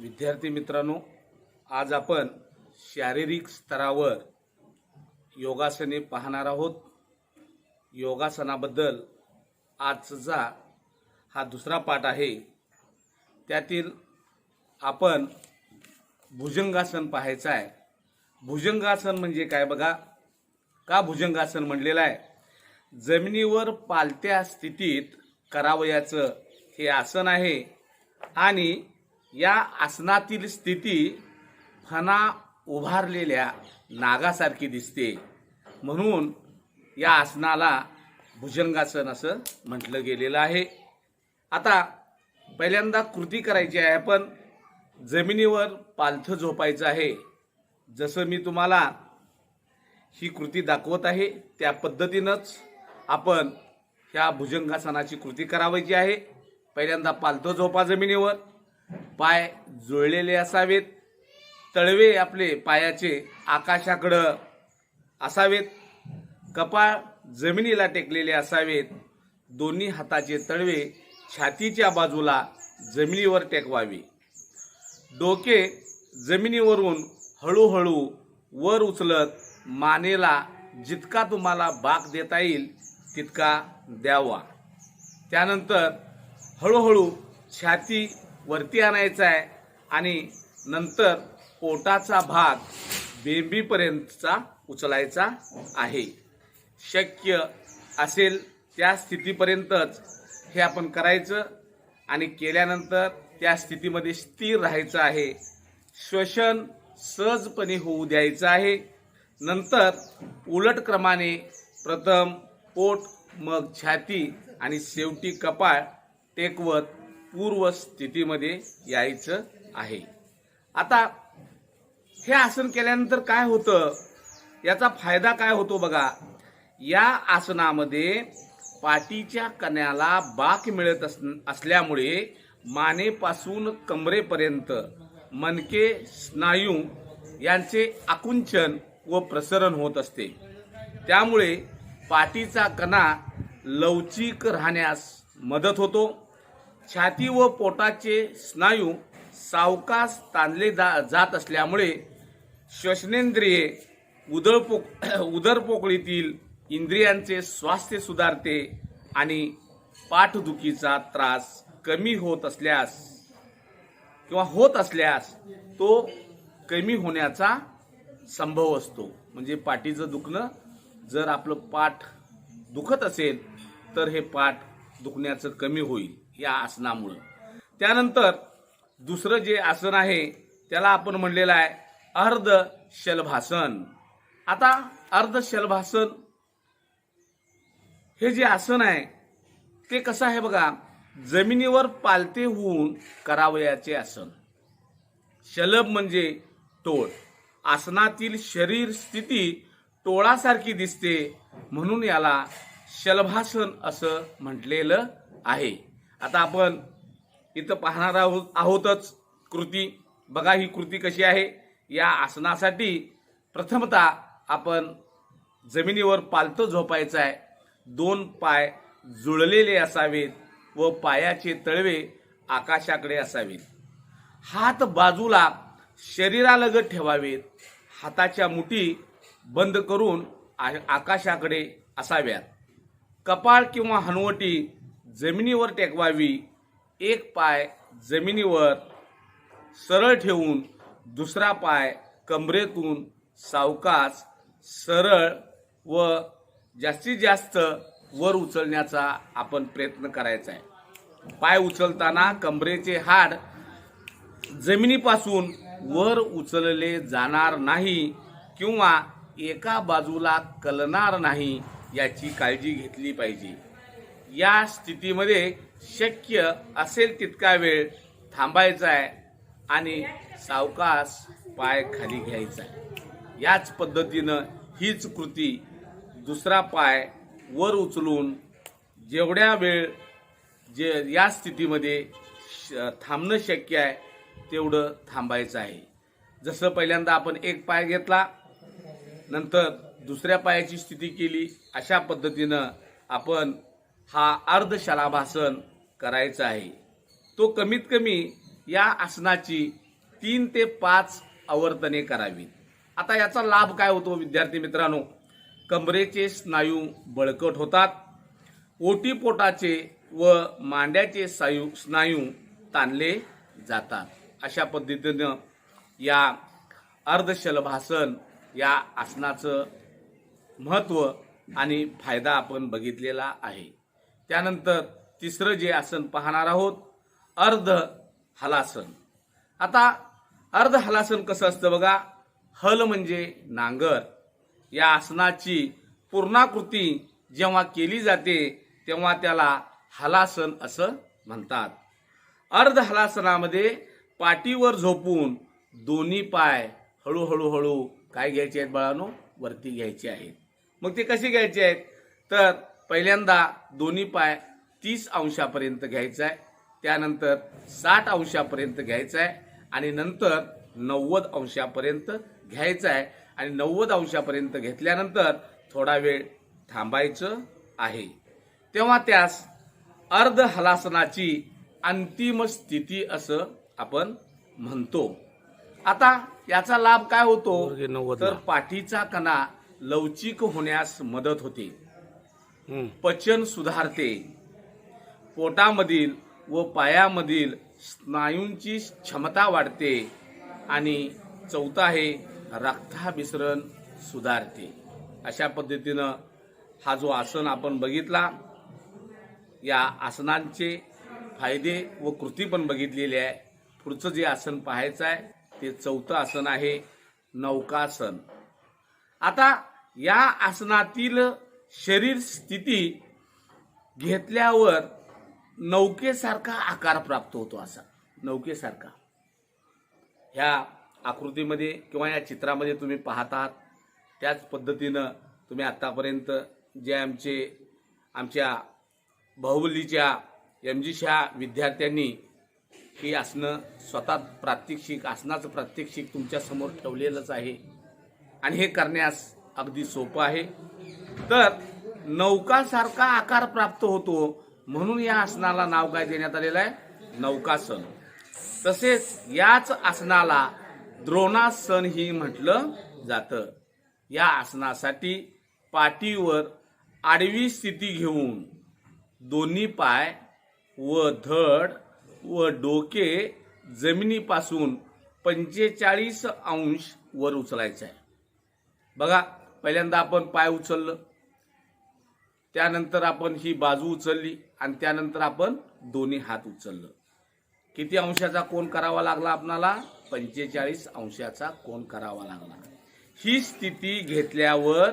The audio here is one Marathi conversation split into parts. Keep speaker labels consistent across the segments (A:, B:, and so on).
A: विद्यार्थी मित्रांनो आज आपण शारीरिक स्तरावर योगासने पाहणार आहोत. योगासनाबद्दल आजचा हा दुसरा पाठ आहे. त्यातील आपण भुजंगासन पाहायचं आहे. भुजंगासन म्हणजे काय बघा? का भुजंगासन म्हणलेलं आहे? जमिनीवर पालत्या स्थितीत करावयाचं हे आसन आहे आणि या आसनातील स्थिती फणा उभारलेल्या नागासारखी दिसते. म्हणून या आसनाला भुजंगासन असं म्हटलं गेलेलं आहे. आता पहिल्यांदा कृती करायची आहे आपण. जमिनीवर पालथं झोपायचं आहे. जसं मी तुम्हाला ही कृती दाखवत आहे त्या पद्धतीनंच आपण ह्या भुजंगासनाची कृती करावायची आहे. पहिल्यांदा पालथं झोपा जमिनीवर. पाय जुळलेले असावेत तळवे आपले पायाचे आकाशाकडं असावेत कपाळ जमिनीला टेकलेले असावेत दोन्ही हाताचे तळवे छातीच्या बाजूला जमिनीवर टेकवावे. डोके जमिनीवरून हळूहळू वर उचलत मानेला जितका तुम्हाला बाक देता येईल तितका द्यावा. त्यानंतर हळूहळू छाती वरती आणायचा आहे आणि नंतर पोटाचा भाग बेंबीपर्यंतचा उचलायचा आहे. शक्य असेल त्या स्थितीपर्यंतच हे आपण करायचं आणि केल्यानंतर त्या स्थितीमध्ये स्थिर राहायचं आहे. श्वसन सहजपणे होऊ द्यायचं आहे. नंतर उलट क्रमाने प्रथम पोट मग छाती आणि शेवटी कपाळ टेकवत पूर्व स्थितीमध्ये यायचं आहे. आता हे आसन केल्यानंतर काय होतं? याचा फायदा काय होतो बघा? या आसनामध्ये पाठीच्या कण्याला बाक मिळत अस असल्यामुळे मानेपासून कमरेपर्यंत मनके स्नायू यांचे आकुंचन व प्रसरण होत असते. त्यामुळे पाठीचा कणा लवचिक राहण्यास मदत होतो. छाती व पोटाचे स्नायू सावकास ताणले जा जात असल्यामुळे श्वसनेंद्रिये उदळपोक उदरपोकळीतील इंद्रियांचे स्वास्थ्य सुधारते आणि पाठदुखीचा त्रास कमी होत असल्यास किंवा होत असल्यास तो कमी होण्याचा संभव असतो. म्हणजे पाठीचं दुखणं जर आपलं पाठ दुखत असेल तर हे पाठ दुखण्याचं कमी होईल या आसनामुळं. त्यानंतर दुसरं जे आसन आहे त्याला आपण म्हणलेलं आहे अर्ध शलभासन. आता अर्ध शलभासन हे जे आसन आहे ते कसं आहे बघा जमिनीवर पालते होऊन करावयाचे आसन. शलभ म्हणजे टोळ. आसनातील शरीर स्थिती टोळासारखी दिसते म्हणून याला शलभासन असं म्हटलेलं आहे. आता आपण इथं पाहणार आहोत आहोतच कृती. बघा ही कृती कशी आहे. या आसनासाठी प्रथमतः आपण जमिनीवर पालतं झोपायचं आहे. दोन पाय जुळलेले असावेत व पायाचे तळवे आकाशाकडे असावेत. हात बाजूला शरीरालगत ठेवावेत. हाताच्या मुठी बंद करून आ- आकाशाकडे असाव्यात. कपाळ किंवा हनवटी जमिनीवर टेकवावी एक पाय जमिनीवर सरळ ठेवून दुसरा पाय कमरेतून सावकास सरळ व जास्तीत जास्त वर उचलण्याचा आपण प्रयत्न करायचा आहे. पाय उचलताना कमरेचे हाड जमिनीपासून वर उचलले जाणार नाही किंवा एका बाजूला कलणार नाही याची काळजी घेतली पाहिजे. या स्थितीमध्ये शक्य असेल तितका वेळ थांबायचा आहे आणि सावकाश पाय खाली घ्यायचा आहे. याच पद्धतीनं हीच कृती दुसरा पाय वर उचलून जेवढ्या वेळ जे या स्थितीमध्ये श- थांबणं शक्य आहे तेवढं थांबायचं आहे. जसं पहिल्यांदा आपण एक पाय घेतला नंतर दुसऱ्या पायाची स्थिती केली अशा पद्धतीनं आपण हा अर्धशलाभासन करायचा आहे. तो कमीत कमी या आसनाची तीन ते पाच आवर्तने करावी. आता याचा लाभ काय होतो विद्यार्थी मित्रांनो? कमरेचे स्नायू बळकट होतात. ओटीपोटाचे व मांड्याचे सायू स्नायू ताणले जातात. अशा पद्धतीनं या अर्धशलभासन या आसनाचं महत्त्व आणि फायदा आपण बघितलेला आहे. त्यानंतर तिसरं जे आसन पाहणार आहोत अर्ध हलासन. आता अर्ध हलासन कसं असतं बघा? हल म्हणजे नांगर. या आसनाची पूर्णाकृती जेव्हा केली जाते तेव्हा त्याला हलासन असं म्हणतात. अर्ध हलासनामध्ये पाठीवर झोपून दोन्ही पाय हळूहळू हळू काय घ्यायचे आहेत बाळानो? वरती घ्यायचे आहेत. मग ते कसे घ्यायचे आहेत? तर पहिल्यांदा दोन्ही पाय तीस अंशापर्यंत घ्यायचा आहे त्यानंतर साठ अंशापर्यंत घ्यायचा आहे आणि नंतर नव्वद अंशापर्यंत घ्यायचं आहे आणि नव्वद अंशापर्यंत घेतल्यानंतर थोडा वेळ थांबायचं आहे. तेव्हा त्यास अर्ध हलासनाची अंतिम स्थिती असं आपण म्हणतो. आता याचा लाभ काय होतो? तर पाठीचा कणा लवचिक होण्यास मदत होते. पचन सुधारते. पोटामधील व पायामधील स्नायूंची क्षमता वाढते आणि चौथा आहे रक्ताभिसरण सुधारते. अशा पद्धतीनं हा जो आसन आपण बघितला या आसनांचे फायदे व कृती पण बघितलेली आहे. पुढचं जे आसन पाहायचं आहे ते चौथं आसन आहे नौकासन. आता या आसनातील शरीर स्थिती घेतल्यावर नौकेसारखा आकार प्राप्त होतो असा. नौकेसारखा. ह्या आकृतीमध्ये किंवा या चित्रामध्ये तुम्ही पाहत आहात. त्याच पद्धतीनं तुम्ही आत्तापर्यंत जे आमचे आमच्या बाहुबलीच्या एम जी शाह विद्यार्थ्यांनी ही आसनं स्वतः प्रात्यक्षिक आसनाचं प्रात्यक्षिक तुमच्यासमोर ठेवलेलंच आहे. आणि हे करण्यास अगदी सोपं आहे. तर नौकासारखा आकार प्राप्त होतो म्हणून या आसनाला नाव काय देण्यात आलेलं आहे? नौकासन. तसेच याच आसनाला द्रोणासन ही म्हटलं जातं. या आसनासाठी पाठीवर आडवी स्थिती घेऊन दोन्ही पाय व धड व डोके जमिनीपासून पंचेचाळीस अंश वर उचलायचं आहे. बघा पहिल्यांदा आपण पाय उचललं. त्यानंतर आपण ही बाजू उचलली आणि त्यानंतर आपण दोन्ही हात उचललं. किती अंशाचा कोण करावा लागला आपणाला? पंचेचाळीस अंशाचा कोण करावा लागला. ही स्थिती घेतल्यावर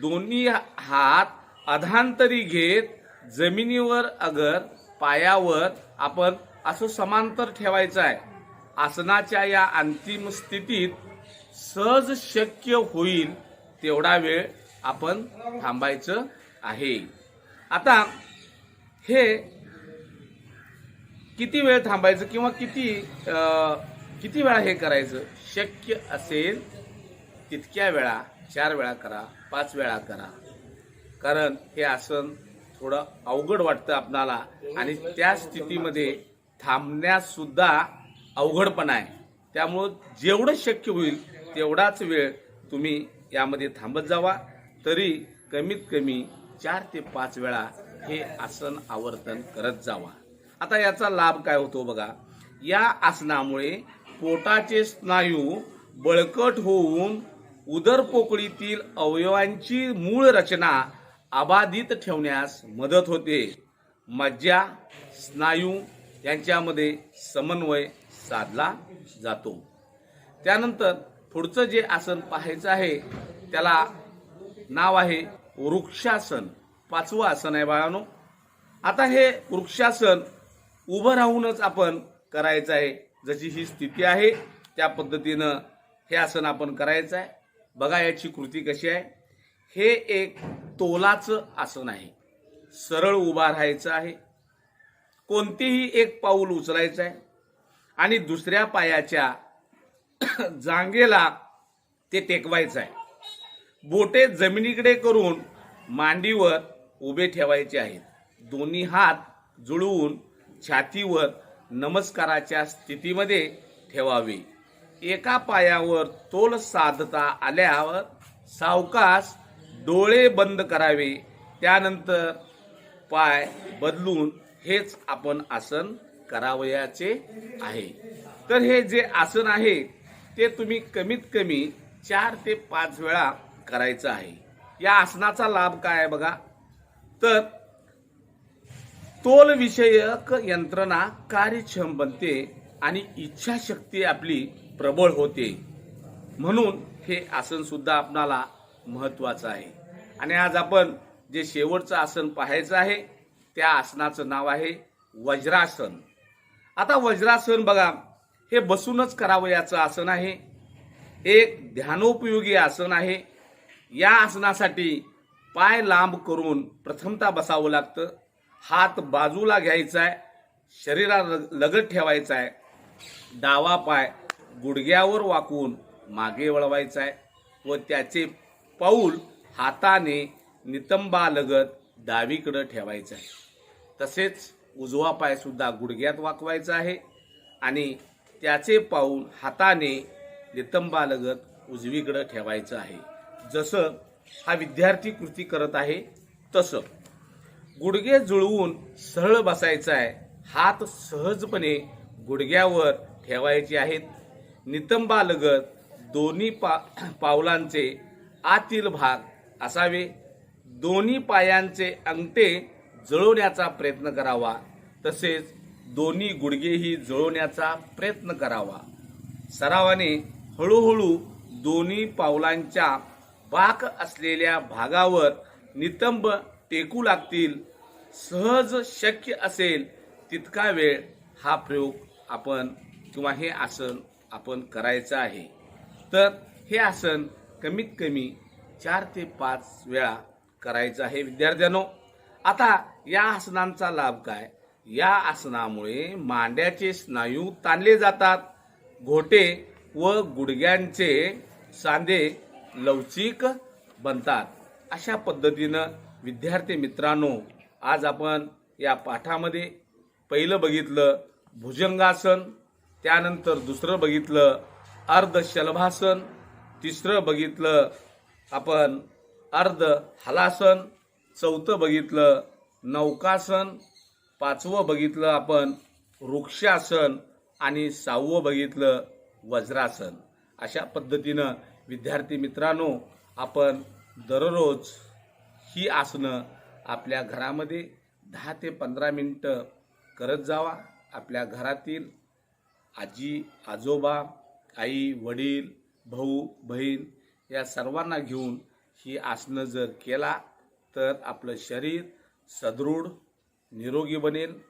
A: दोन्ही हात अधांतरी घेत जमिनीवर अगर पायावर आपण असं समांतर ठेवायचं आहे. आसनाच्या या अंतिम स्थितीत सहज शक्य होईल तेवढा वेळ आपण थांबायचं आहे. आता हे किती वेळ थांबायचं किंवा किती किती वेळा हे करायचं शक्य असेल तितक्या वेळा चार वेळा करा पाच वेळा करा. कारण हे आसन थोडं अवघड वाटतं आपणाला आणि त्या स्थितीमध्ये थांबण्यासुद्धा अवघडपणा आहे. त्यामुळं जेवढं शक्य होईल तेवढाच वेळ तुम्ही यामध्ये थांबत जावा. तरी कमीत कमी चार ते पाच वेळा हे आसन आवर्तन करत जावा. आता याचा लाभ काय होतो बघा. या आसनामुळे पोटाचे स्नायू बळकट होऊन उदरपोकळीतील अवयवांची मूळ रचना अबाधित ठेवण्यास मदत होते. मज्जा स्नायू यांच्यामध्ये समन्वय साधला जातो. त्यानंतर पुढचं जे आसन पाहायचं आहे त्याला नाव आहे वृक्षासन. पाचवं आसन आहे बाळानो. आता हे वृक्षासन उभं राहूनच आपण करायचं आहे जशी ही स्थिती आहे त्या पद्धतीनं हे आसन आपण करायचं आहे. बघा याची कृती कशी आहे. हे एक तोलाचं आसन आहे. सरळ उभा राहायचं आहे. कोणतेही एक पाऊल उचलायचं आहे. आणि दुसऱ्या पायाच्या जांगेला ते टेकवायचं आहे. बोटे जमिनीकडे करून मांडीवर उभे ठेवायचे आहेत. दोन्ही हात जुळवून छातीवर नमस्काराच्या स्थितीमध्ये ठेवावे. एका पायावर तोल साधता आल्यावर सावकाश डोळे बंद करावे. त्यानंतर पाय बदलून हेच आपण आसन करावयाचे आहे. तर हे जे आसन आहे ते तुम्ही कमीत कमी चार ते पाच वेळा करायचं आहे. या आसनाचा लाभ काय आहे बघा? तर तोल विषयक यंत्रणा कार्यक्षम बनते आणि इच्छाशक्ती आपली प्रबळ होते. म्हणून हे आसन सुद्धा आपणाला महत्वाचं आहे. आणि आज आपण जे शेवटचं आसन पाहायचं आहे त्या आसनाचं नाव आहे वज्रासन. आता वज्रासन बघा हे बसूनच करावं याचं आसन आहे. एक ध्यानोपयोगी आसन आहे. या आसनासाठी पाय लांब करून प्रथमता बसावं लागतं. हात बाजूला घ्यायचा आहे शरीराला लगत ठेवायचा आहे डावा पाय गुडघ्यावर वाकून मागे वळवायचा आहे व त्याचे पाऊल हाताने नितंबालगत डावीकडं ठेवायचं आहे तसेच उजवा पायसुद्धा गुडघ्यात वाकवायचा आहे आणि त्याचे पाऊल हाताने नितंबालगत उजवीकडं ठेवायचं आहे. जसं हा विद्यार्थी कृती करत आहे तसं. गुडघे जुळवून सरळ बसायचं आहे. हात सहजपणे गुडघ्यावर ठेवायचे आहेत. नितंबालगत दोन्ही पा पावलांचे आतील भाग असावे. दोन्ही पायांचे अंगठे जळवण्याचा प्रयत्न करावा. तसेच दोन्ही गुडघेही जुळवण्याचा प्रयत्न करावा. सरावाने हळूहळू दोन्ही पावलांच्या बाक असलेल्या भागावर नितंब टेकू लागतील. सहज शक्य असेल तितका वेळ हा प्रयोग आपण किंवा हे आसन आपण करायचं आहे. तर हे आसन कमीत कमी चार ते पाच वेळा करायचं आहे. विद्यार्थ्यांनो आता या आसनांचा लाभ काय? या आसनामुळे मांड्याचे स्नायू ताणले जातात. घोटे व गुडघ्यांचे सांधे लवचिक बनतात. अशा पद्धतीनं विद्यार्थी मित्रांनो आज आपण या पाठामध्ये पहिलं बघितलं भुजंगासन त्यानंतर दुसरं बघितलं अर्धशलभासन तिसरं बघितलं आपण अर्ध हलासन चौथं बघितलं नौकासन पाचवं बघितलं आपण वृक्षासन आणि सहावं बघितलं वज्रासन. अशा पद्धतीनं विद्यार्थी मित्रांनो आपण दररोज ही आसनं आपल्या घरामध्ये दहा ते पंधरा मिनटं करत जावा. आपल्या घरातील आजी आजोबा आई वडील भाऊ बहीण या सर्वांना घेऊन ही आसनं जर केला तर आपलं शरीर सदृढ निरोगी बनेल.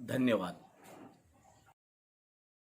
A: धन्यवाद.